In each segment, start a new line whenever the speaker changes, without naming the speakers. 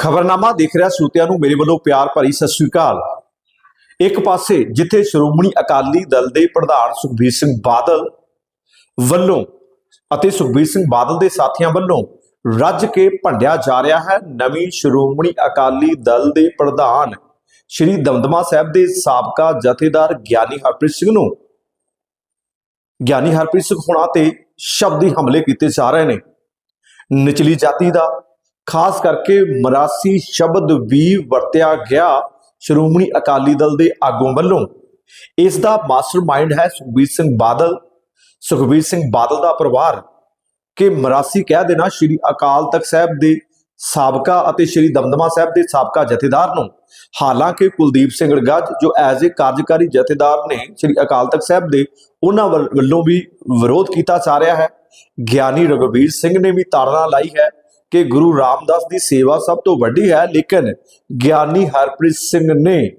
ਖਬਰਨਾਮਾ ਦੇਖ ਰਿਹਾ ਸੂਤਿਆਂ ਨੂੰ ਮੇਰੇ ਵੱਲੋਂ ਪਿਆਰ ਭਰੀ ਸਤਿ ਸ੍ਰੀ ਅਕਾਲ। ਇੱਕ ਪਾਸੇ ਜਿੱਥੇ ਸ਼੍ਰੋਮਣੀ ਅਕਾਲੀ ਦਲ ਦੇ ਪ੍ਰਧਾਨ ਸੁਖਬੀਰ ਸਿੰਘ ਬਾਦਲ ਵੱਲੋਂ ਅਤੇ ਸੁਖਬੀਰ ਸਿੰਘ ਬਾਦਲ ਦੇ ਸਾਥੀਆਂ ਵੱਲੋਂ ਰੱਜ ਕੇ ਭੰਡਿਆ ਜਾ ਰਿਹਾ ਹੈ, ਨਵੀਂ ਸ਼੍ਰੋਮਣੀ ਅਕਾਲੀ ਦਲ ਦੇ ਪ੍ਰਧਾਨ ਸ਼੍ਰੀ ਦਮਦਮਾ ਸਾਹਿਬ ਦੇ ਸਾਬਕਾ ਜਥੇਦਾਰ ਗਿਆਨੀ ਹਰਪ੍ਰੀਤ ਸਿੰਘ ਨੂੰ, ਗਿਆਨੀ ਹਰਪ੍ਰੀਤ ਸਿੰਘ ਹੁਣਾਂ ਤੇ ਸ਼ਬਦੀ ਹਮਲੇ ਕੀਤੇ ਜਾ ਰਹੇ ਨੇ। ਨਿਚਲੀ ਜਾਤੀ ਦਾ ਖਾਸ ਕਰਕੇ ਮਰਾਸੀ ਸ਼ਬਦ ਵੀ ਵਰਤਿਆ ਗਿਆ ਸ਼੍ਰੋਮਣੀ ਅਕਾਲੀ ਦਲ ਦੇ ਆਗੂਆਂ ਵੱਲੋਂ। ਇਸ ਦਾ ਮਾਸਟਰਮਾਈਂਡ ਹੈ ਸੁਖਬੀਰ ਸਿੰਘ ਬਾਦਲ। ਸੁਖਬੀਰ ਸਿੰਘ ਬਾਦਲ ਦਾ ਪਰਿਵਾਰ ਕਿ ਮਰਾਸੀ ਕਹਿ ਦੇਣਾ ਸ਼੍ਰੀ ਅਕਾਲ ਤਖਤ ਸਾਹਿਬ ਦੇ ਸਾਬਕਾ ਅਤੇ ਸ਼੍ਰੀ ਦਮਦਮਾ ਸਾਹਿਬ ਦੇ ਸਾਬਕਾ ਜਥੇਦਾਰ ਨੂੰ। ਹਾਲਾਂਕਿ ਕੁਲਦੀਪ ਸਿੰਘ ਗੱਜ ਜੋ ਐਜ਼ ਏ ਕਾਰਜਕਾਰੀ ਜਥੇਦਾਰ ਨੇ ਸ਼੍ਰੀ ਅਕਾਲ ਤਖਤ ਸਾਹਿਬ ਦੇ, ਉਹਨਾਂ ਵੱਲ- ਵੱਲੋਂ ਵੀ ਵਿਰੋਧ ਕੀਤਾ ਜਾ ਰਿਹਾ ਹੈ। ਗਿਆਨੀ ਰਘਵੀਰ ਸਿੰਘ ਨੇ ਵੀ ਤਾੜਨਾ ਲਾਈ ਹੈ। ਕਿ ਗੁਰੂ ਰਾਮਦਾਸ ਦੀ ਸੇਵਾ ਸਭ ਤੋਂ ਵੱਡੀ ਹੈ, ਲੇਕਿਨ ਗਿਆਨੀ ਹਰਪ੍ਰੀਤ ਸਿੰਘ ਨੇ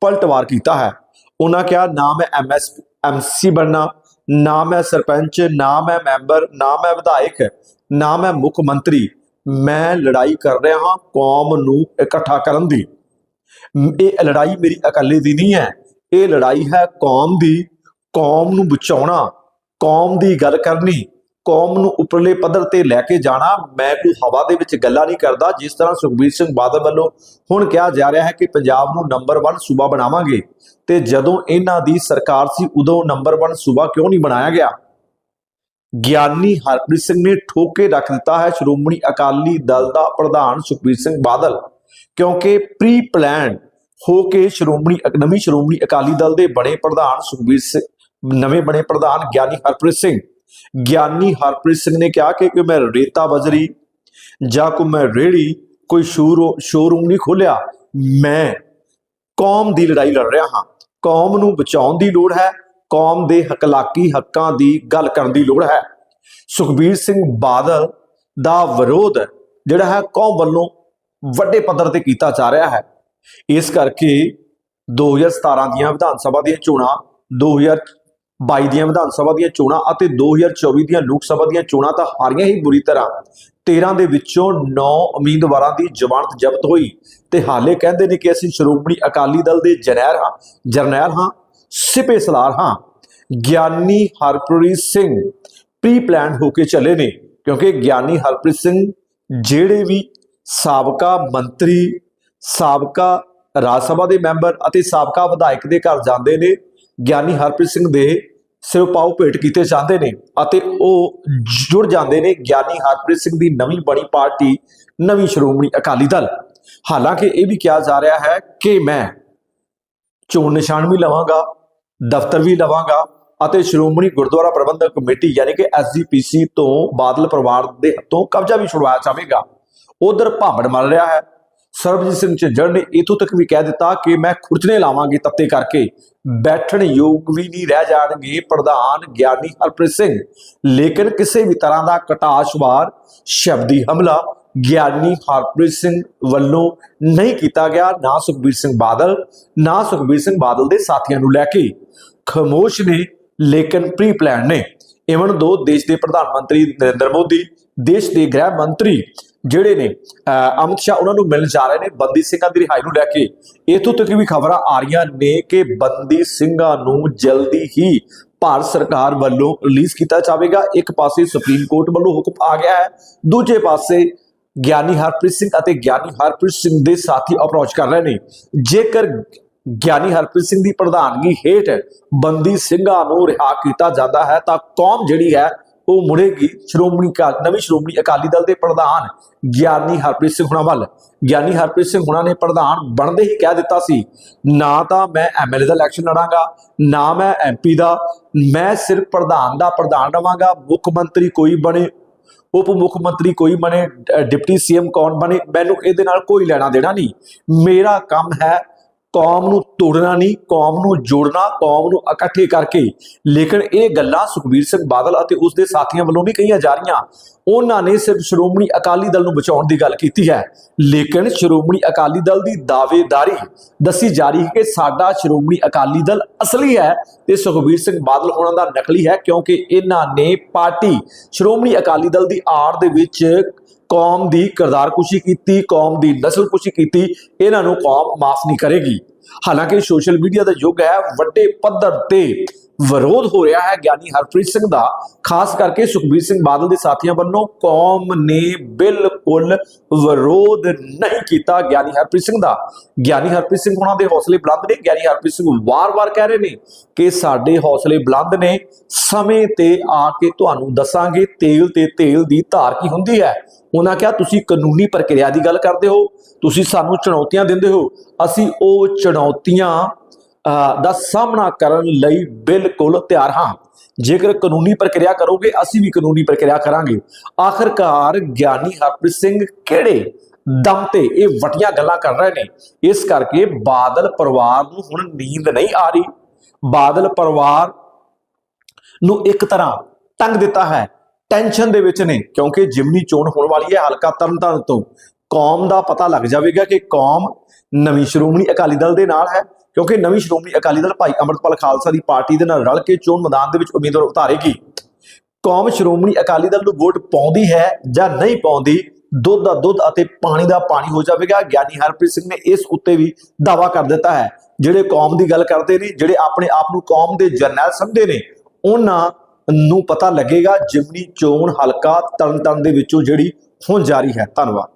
ਪਲਟਵਾਰ ਕੀਤਾ ਹੈ। ਉਹਨਾਂ ਕਿਹਾ, ਨਾ ਮੈਂ ਐਮਐਸ ਐਮਸੀ ਬਣਨਾ, ਨਾ ਮੈਂ ਸਰਪੰਚ, ਨਾ ਮੈਂ ਮੈਂਬਰ, ਨਾ ਮੈਂ ਵਿਧਾਇਕ, ਨਾ ਮੈਂ ਮੁੱਖ ਮੰਤਰੀ। ਮੈਂ ਲੜਾਈ ਕਰ ਰਿਹਾ ਹਾਂ ਕੌਮ ਨੂੰ ਇਕੱਠਾ ਕਰਨ ਦੀ। ਇਹ ਲੜਾਈ ਮੇਰੀ ਇਕੱਲੇ ਦੀ ਨਹੀਂ ਹੈ। ਇਹ ਲੜਾਈ ਹੈ ਕੌਮ ਦੀ, ਕੌਮ ਨੂੰ ਬਚਾਉਣਾ, ਕੌਮ ਦੀ ਗੱਲ ਕਰਨੀ। ਕੌਮ ਨੂੰ ਉੱਪਰਲੇ ਪੱਧਰ ਤੇ ਲੈ ਕੇ ਜਾਣਾ, ਮੈਂ ਕੋਈ ਹਵਾ ਦੇ ਵਿੱਚ ਗੱਲਾਂ ਨਹੀਂ ਕਰਦਾ, ਜਿਸ ਤਰ੍ਹਾਂ ਸੁਖਬੀਰ ਸਿੰਘ ਬਾਦਲ ਵੱਲੋਂ ਹੁਣ ਕਿਹਾ ਜਾ ਰਿਹਾ ਹੈ ਕਿ ਪੰਜਾਬ ਨੂੰ ਨੰਬਰ 1 ਸੂਬਾ ਬਣਾਵਾਂਗੇ, ਤੇ ਜਦੋਂ ਇਹਨਾਂ ਦੀ ਸਰਕਾਰ ਸੀ, ਉਦੋਂ ਨੰਬਰ 1 ਸੂਬਾ ਕਿਉਂ ਨਹੀਂ ਬਣਾਇਆ ਗਿਆ? ਗਿਆਨੀ ਹਰਪ੍ਰੀਤ ਸਿੰਘ ਨੇ ਠੋਕੇ ਰੱਖ ਦਿੱਤਾ ਹੈ, ਸ਼੍ਰੋਮਣੀ ਅਕਾਲੀ ਦਲ ਦਾ ਪ੍ਰਧਾਨ ਸੁਖਬੀਰ ਸਿੰਘ ਬਾਦਲ, ਕਿਉਂਕਿ ਪ੍ਰੀ ਪਲਾਨ ਹੋ ਕੇ ਸ਼੍ਰੋਮਣੀ ਨਵੀਂ ਸ਼੍ਰੋਮਣੀ ਅਕਾਲੀ ਦਲ ਦੇ ਬਣੇ ਪ੍ਰਧਾਨ ਸੁਖਬੀਰ ਸਿੰਘ ਨਵੇਂ ਬਣੇ ਪ੍ਰਧਾਨ ਗਿਆਨੀ ਹਰਪ੍ਰੀਤ ਸਿੰਘ ਗਿਆਨੀ ਹਰਪ੍ਰੀਤ ਸਿੰਘ ਨੇ ਕਿਹਾ ਕਿ ਕਿ ਮੈਂ ਰੇਤਾ ਬਜਰੀ ਜਾਂ ਕੋ ਮੈਂ ਰੇੜੀ ਕੋਈ ਸ਼ੋਰੂਮ ਸ਼ੋਰੂਮ ਨਹੀਂ ਖੋਲਿਆ, ਮੈਂ ਕੌਮ ਦੀ ਲੜਾਈ ਲੜ ਰਿਹਾ ਹਾਂ। ਕੌਮ ਨੂੰ ਬਚਾਉਣ ਦੀ ਲੋੜ ਹੈ, ਕੌਮ ਦੇ ਹਕਲਾਕੀ ਹੱਕਾਂ ਦੀ ਗੱਲ ਕਰਨ ਦੀ ਲੋੜ ਹੈ। ਸੁਖਬੀਰ ਸਿੰਘ ਬਾਦਲ ਦਾ ਵਿਰੋਧ ਜਿਹੜਾ ਹੈ, ਕੌਮ ਵੱਲੋਂ ਵੱਡੇ ਪੱਧਰ ਤੇ ਕੀਤਾ ਜਾ ਰਿਹਾ ਹੈ। ਇਸ ਕਰਕੇ 2017 ਦੀਆਂ ਵਿਧਾਨ ਸਭਾ ਦੀਆਂ ਚੋਣਾਂ 2022 ਦੀਆਂ ਵਿਧਾਨ ਸਭਾ ਦੀਆਂ ਚੋਣਾਂ ਅਤੇ 2024 ਦੀਆਂ ਲੋਕ ਸਭਾ ਦੀਆਂ ਚੋਣਾਂ ਤਾਂ ਹਾਰੀਆਂ ਹੀ ਬੁਰੀ ਤਰ੍ਹਾਂ। 13 ਦੇ ਵਿੱਚੋਂ 9 ਉਮੀਦਵਾਰਾਂ ਦੀ ਜ਼ਮਾਨਤ ਜ਼ਬਤ ਹੋਈ ਤੇ ਹਾਲੇ ਕਹਿੰਦੇ ਨੇ ਕਿ ਅਸੀਂ ਸ਼੍ਰੋਮਣੀ ਅਕਾਲੀ ਦਲ ਦੇ ਜਰਨੈਲ ਹਾਂ ਜਰਨੈਲ ਹਾਂ, ਸਿਪੇ ਸਲਾਰ ਹਾਂ। ਗਿਆਨੀ ਹਰਪ੍ਰੀਤ ਸਿੰਘ ਪ੍ਰੀ ਪਲਾਨ ਹੋ ਕੇ ਚੱਲੇ ਨੇ, ਕਿਉਂਕਿ ਗਿਆਨੀ ਹਰਪ੍ਰੀਤ ਸਿੰਘ ਜਿਹੜੇ ਵੀ ਸਾਬਕਾ ਮੰਤਰੀ, ਸਾਬਕਾ ਰਾਜ ਸਭਾ ਦੇ ਮੈਂਬਰ ਅਤੇ ਸਾਬਕਾ ਵਿਧਾਇਕ ਦੇ ਘਰ ਜਾਂਦੇ ਨੇ, ਗਿਆਨੀ ਹਰਪ੍ਰੀਤ ਸਿੰਘ ਦੇ ਸਿਰ ਪਾਉ ਭੇਟ ਕੀਤੇ ਜਾਂਦੇ ਨੇ ਅਤੇ ਉਹ ਜੁੜ ਜਾਂਦੇ ਨੇ। ਗਿਆਨੀ ਹਰਪ੍ਰੀਤ ਸਿੰਘ ਦੀ ਨਵੀਂ ਬਣੀ ਪਾਰਟੀ, ਨਵੀਂ ਸ਼੍ਰੋਮਣੀ ਅਕਾਲੀ ਦਲ। ਹਾਲਾਂਕਿ ਇਹ ਵੀ ਕਿਹਾ ਜਾ ਰਿਹਾ ਹੈ ਕਿ ਮੈਂ ਚੋਣ ਨਿਸ਼ਾਨ ਵੀ ਲਵਾਂਗਾ, ਦਫ਼ਤਰ ਵੀ ਲਵਾਂਗਾ ਅਤੇ ਸ਼੍ਰੋਮਣੀ ਗੁਰਦੁਆਰਾ ਪ੍ਰਬੰਧਕ ਕਮੇਟੀ ਯਾਨੀ ਕਿ ਐਸਜੀਪੀਸੀ ਤੋਂ ਬਾਦਲ ਪਰਿਵਾਰ ਦੇ ਹੱਥੋਂ ਕਬਜ਼ਾ ਵੀ ਛੁਡਵਾਇਆ ਜਾਵੇਗਾ। ਉਧਰ ਭਾਂਬੜ ਮਲ ਰਿਹਾ ਹੈ। ਸਰਬਜੀਤ ਸਿੰਘ ਝੱਜੜ ਨੇ ਇਥੋਂ ਤੱਕ ਵੀ ਕਹਿ ਦਿੱਤਾ ਕਿ ਮੈਂ ਖੁਰਚਣੇ ਲਾਵਾਂਗੀ ਤੱਤੇ ਕਰਕੇ। ਬੈਠਣ ਯੋਗ ਵੀ ਨਹੀਂ ਰਹਿ ਜਾਣਗੇ ਪ੍ਰਧਾਨ ਗਿਆਨੀ ਹਰਪ੍ਰੀਤ ਸਿੰਘ। ਲੇਕਿਨ ਕਿਸੇ ਵੀ ਤਰ੍ਹਾਂ ਦਾ ਕਟਾਸ਼ਵਾਰ ਸ਼ਬਦੀ ਹਮਲਾ ਗਿਆਨੀ ਹਰਪ੍ਰੀਤ ਸਿੰਘ ਵੱਲੋਂ ਨਹੀਂ ਕੀਤਾ ਗਿਆ। ਨਾ ਸੁਖਬੀਰ ਸਿੰਘ ਬਾਦਲ, ਨਾ ਸੁਖਬੀਰ ਸਿੰਘ ਬਾਦਲ ਦੇ ਸਾਥੀਆਂ ਨੂੰ ਲੈ ਕੇ। ਖਮੋਸ਼ ਨੇ, ਲੇਕਿਨ ਪ੍ਰੀ ਪਲਾਨ ਨੇ ਇਵਨ ਦੋ ਦੇਸ਼ ਦੇ ਪ੍ਰਧਾਨ ਮੰਤਰੀ ਨਰਿੰਦਰ ਮੋਦੀ, ਦੇਸ਼ ਦੇ ਗ੍ਰਹਿ ਮੰਤਰੀ ਜਿਹੜੇ ਨੇ ਅਮਿਤ ਸ਼ਾਹ ਉਹਨਾਂ ਨੂੰ ਮਿਲਣ ਜਾ ਰਹੇ ਨੇ, ਬੰਦੀ ਸਿੰਘਾਂ ਦੀ ਰਿਹਾਈ ਨੂੰ ਲੈ ਕੇ। ਇਥੋਂ ਤੱਕ ਵੀ ਖਬਰਾਂ ਆ ਰਹੀਆਂ ਨੇ ਕਿ ਬੰਦੀ ਸਿੰਘਾਂ ਨੂੰ ਜਲਦੀ ਹੀ ਭਾਰਤ ਸਰਕਾਰ ਵੱਲੋਂ ਰਿਲੀਜ਼ ਕੀਤਾ ਜਾਵੇਗਾ। ਇੱਕ ਪਾਸੇ ਸੁਪਰੀਮ ਕੋਰਟ ਵੱਲੋਂ ਹੁਕਮ ਆ ਗਿਆ ਹੈ, ਦੂਜੇ ਪਾਸੇ ਗਿਆਨੀ ਹਰਪ੍ਰੀਤ ਸਿੰਘ ਅਤੇ ਗਿਆਨੀ ਹਰਪ੍ਰੀਤ ਸਿੰਘ ਦੇ ਸਾਥੀ ਅਪਰੋਚ ਕਰ ਰਹੇ ਨੇ। ਜੇਕਰ ਗਿਆਨੀ ਹਰਪ੍ਰੀਤ ਸਿੰਘ ਦੀ ਪ੍ਰਧਾਨਗੀ ਹੇਠ ਬੰਦੀ ਸਿੰਘਾਂ ਨੂੰ ਰਿਹਾ ਕੀਤਾ ਜਾਂਦਾ ਹੈ, ਤਾਂ ਕੌਮ ਜਿਹੜੀ ਹੈ ਉਹ ਮੁੜੇਗੀ ਸ਼੍ਰੋਮਣੀ ਅਕਾ- ਨਵੀਂ ਸ਼੍ਰੋਮਣੀ ਅਕਾਲੀ ਦਲ ਦੇ ਪ੍ਰਧਾਨ ਗਿਆਨੀ ਹਰਪ੍ਰੀਤ ਸਿੰਘ ਹੁਣਾਂ ਵੱਲ। ਗਿਆਨੀ ਹਰਪ੍ਰੀਤ ਸਿੰਘ ਹੁਣਾਂ ਨੇ ਪ੍ਰਧਾਨ ਬਣਦੇ ਹੀ ਕਹਿ ਦਿੱਤਾ ਸੀ, ਨਾ ਤਾਂ ਮੈਂ ਐਮਐਲਏ ਦਾ ਇਲੈਕਸ਼ਨ ਲੜਾਂਗਾ, ਨਾ ਮੈਂ ਐਮਪੀ ਦਾ, ਮੈਂ ਸਿਰਫ ਪ੍ਰਧਾਨ ਦਾ ਪ੍ਰਧਾਨ ਰਵਾਂਗਾ, ਮੁੱਖ ਮੰਤਰੀ ਕੋਈ ਬਣੇ, ਉਪ ਮੁੱਖ ਮੰਤਰੀ ਕੋਈ ਬਣੇ ਡ- ਡਿਪਟੀ ਸੀਐਮ ਕੌਣ ਬਣੇ, ਮੈਨੂੰ ਇਹਦੇ ਨਾਲ ਕੋਈ ਲੈਣਾ ਦੇਣਾ ਨਹੀਂ। ਮੇਰਾ ਕੰਮ ਹੈ ਕੌਮ ਨੂੰ ਤੋੜਨਾ ਨਹੀਂ, ਕੌਮ ਨੂੰ ਜੋੜਨਾ, ਕੌਮ ਨੂੰ ਇਕੱਠੇ ਕਰਕੇ। ਲੇਕਿਨ ਇਹ ਗੱਲਾਂ ਸੁਖਬੀਰ ਸਿੰਘ ਬਾਦਲ ਅਤੇ ਉਸ ਦੇ ਸਾਥੀਆਂ ਵੱਲੋਂ ਨਹੀਂ ਕਹੀਆਂ ਜਾ ਰਹੀਆਂ। ਉਹਨਾਂ ਨੇ ਸਿਰਫ ਸ਼੍ਰੋਮਣੀ ਅਕਾਲੀ ਦਲ ਨੂੰ ਬਚਾਉਣ ਦੀ ਗੱਲ ਕੀਤੀ ਹੈ। ਲੇਕਿਨ ਸ਼੍ਰੋਮਣੀ ਅਕਾਲੀ ਦਲ ਦੀ ਦਾਅਵੇਦਾਰੀ ਦੱਸੀ ਜਾ ਰਹੀ ਹੈ ਕਿ ਸਾਡਾ ਸ਼੍ਰੋਮਣੀ ਅਕਾਲੀ ਦਲ ਅਸਲੀ ਹੈ ਤੇ ਸੁਖਬੀਰ ਸਿੰਘ ਬਾਦਲ ਉਹਨਾਂ ਦਾ ਨਕਲੀ ਹੈ ਕਿਉਂਕਿ ਇਹਨਾਂ ਨੇ ਪਾਰਟੀ ਸ਼੍ਰੋਮਣੀ ਅਕਾਲੀ ਦਲ ਦੀ ਆੜ ਦੇ ਵਿੱਚ ਕੌਮ ਦੀ ਕਿਰਦਾਰਕੁਸ਼ੀ ਕੀਤੀ, ਕੌਮ ਦੀ ਨਸਲਕੁਸ਼ੀ ਕੀਤੀ, ਇਹਨਾਂ ਨੂੰ ਕੌਮ ਮਾਫ ਨਹੀਂ ਕਰੇਗੀ। ਹਾਲਾਂਕਿ ਸੋਸ਼ਲ ਮੀਡੀਆ ਦਾ ਯੁੱਗ ਹੈ, ਵੱਡੇ ਪੱਧਰ ਤੇ ਵਿਰੋਧ ਹੋ ਰਿਹਾ ਹੈ ਗਿਆਨੀ ਹਰਪ੍ਰੀਤ ਸਿੰਘ ਦਾ, ਖਾਸ ਕਰਕੇ ਸੁਖਬੀਰ ਸਿੰਘ ਬਾਦਲ ਦੇ ਸਾਥੀਆਂ ਵੱਲੋਂ। ਕੌਮ ਨੇ ਬਿਲਕੁਲ ਵਿਰੋਧ ਨਹੀਂ ਕੀਤਾ ਗਿਆਨੀ ਹਰਪ੍ਰੀਤ ਸਿੰਘ ਦਾ। ਗਿਆਨੀ ਹਰਪ੍ਰੀਤ ਸਿੰਘ ਉਹਨਾਂ ਦੇ ਹੌਸਲੇ ਬੁਲੰਦ ਨੇ। ਗਿਆਨੀ ਹਰਪ੍ਰੀਤ ਸਿੰਘ ਵਾਰ-ਵਾਰ ਕਹਿ ਰਹੇ ਨੇ ਕਿ ਸਾਡੇ ਹੌਸਲੇ ਬੁਲੰਦ ਨੇ। ਸਮੇਂ ਤੇ ਆ ਕੇ ਤੁਹਾਨੂੰ ਦੱਸਾਂਗੇ, ਤੇਲ ਤੇ ਤੇਲ ਦੀ ਧਾਰ ਕੀ ਹੁੰਦੀ ਹੈ। ਉਹਨਾਂ ਕਿਹਾ, ਤੁਸੀਂ ਕਾਨੂੰਨੀ ਪ੍ਰਕਿਰਿਆ ਦੀ ਗੱਲ ਕਰਦੇ ਹੋ। ਤੁਸੀਂ ਸਾਨੂੰ ਚੁਣੌਤੀਆਂ ਦਿੰਦੇ ਹੋ। ਅਸੀਂ ਉਹ ਚੁਣੌਤੀਆਂ ਦਾ ਸਾਹਮਣਾ ਕਰਨ ਲਈ ਬਿਲਕੁਲ ਤਿਆਰ ਹਾਂ। ਜੇਕਰ ਕਾਨੂੰਨੀ ਪ੍ਰਕਿਰਿਆ ਕਰੋਗੇ, ਅਸੀਂ ਵੀ ਕਾਨੂੰਨੀ ਪ੍ਰਕਿਰਿਆ ਕਰਾਂਗੇ। ਆਖਰਕਾਰ ਗਿਆਨੀ ਹਰਪ੍ਰੀਤ ਸਿੰਘ ਕਿਹੜੇ ਦਮ ਤੇ ਇਹ ਵਟੀਆਂ ਗੱਲਾਂ ਕਰ ਰਹੇ ਨੇ? ਇਸ ਕਰਕੇ ਬਾਦਲ ਪਰਿਵਾਰ ਨੂੰ ਹੁਣ ਨੀਂਦ ਨਹੀਂ ਆ ਰਹੀ। ਬਾਦਲ ਪਰਿਵਾਰ ਨੂੰ ਇੱਕ ਤਰ੍ਹਾਂ ਟੰਗ ਦਿੱਤਾ ਹੈ। ਟੈਨਸ਼ਨ ਦੇ ਵਿੱਚ ਨੇ, ਕਿਉਂਕਿ ਜਿਮਨੀ ਚੋਣ ਹੋਣ ਵਾਲੀ ਹੈ ਹਲਕਾ ਤਰਨਤਾਰਨ ਤੋਂ। ਕੌਮ ਦਾ ਪਤਾ ਲੱਗ ਜਾਵੇਗਾ ਕਿ ਕੌਮ ਨਵੀਂ ਸ਼੍ਰੋਮਣੀ ਅਕਾਲੀ ਦਲ ਦੇ ਨਾਲ ਹੈ। ਕਿਉਂਕਿ ਨਵੀਂ ਸ਼੍ਰੋਮਣੀ ਅਕਾਲੀ ਦਲ ਭਾਈ ਅਮਰਪਾਲ ਖਾਲਸਾ ਦੀ ਪਾਰਟੀ ਦੇ ਨਾਲ ਰਲ ਕੇ ਚੋਣ ਮੈਦਾਨ ਦੇ ਵਿੱਚ ਉਮੀਦਵਾਰ ਉਤਾਰੇਗੀ। ਕੌਮ ਸ਼੍ਰੋਮਣੀ ਅਕਾਲੀ ਦਲ ਨੂੰ ਵੋਟ ਪਾਉਂਦੀ ਹੈ ਜਾਂ ਨਹੀਂ ਪਾਉਂਦੀ, ਦੁੱਧ ਦਾ ਦੁੱਧ ਅਤੇ ਪਾਣੀ ਦਾ ਪਾਣੀ ਹੋ ਜਾਵੇਗਾ। ਗਿਆਨੀ ਹਰਪ੍ਰੀਤ ਸਿੰਘ ਨੇ ਇਸ ਉੱਤੇ ਵੀ ਦਾਵਾ ਕਰ ਦਿੱਤਾ ਹੈ। ਜਿਹੜੇ ਕੌਮ ਦੀ ਗੱਲ ਕਰਦੇ ਨੇ, ਜਿਹੜੇ ਆਪਣੇ ਆਪ ਨੂੰ ਕੌਮ ਦੇ ਜਰਨੈਲ ਸਮਝਦੇ ਨੇ, ਉਹਨਾਂ ਨੂੰ ਪਤਾ ਲੱਗੇਗਾ ਜਿਮਨੀ ਚੋਣ ਹਲਕਾ ਤਰਨਤਾਰਨ ਦੇ ਵਿੱਚੋਂ ਜਿਹੜੀ ਹੁਣ ਜਾਰੀ ਹੈ। ਧੰਨਵਾਦ।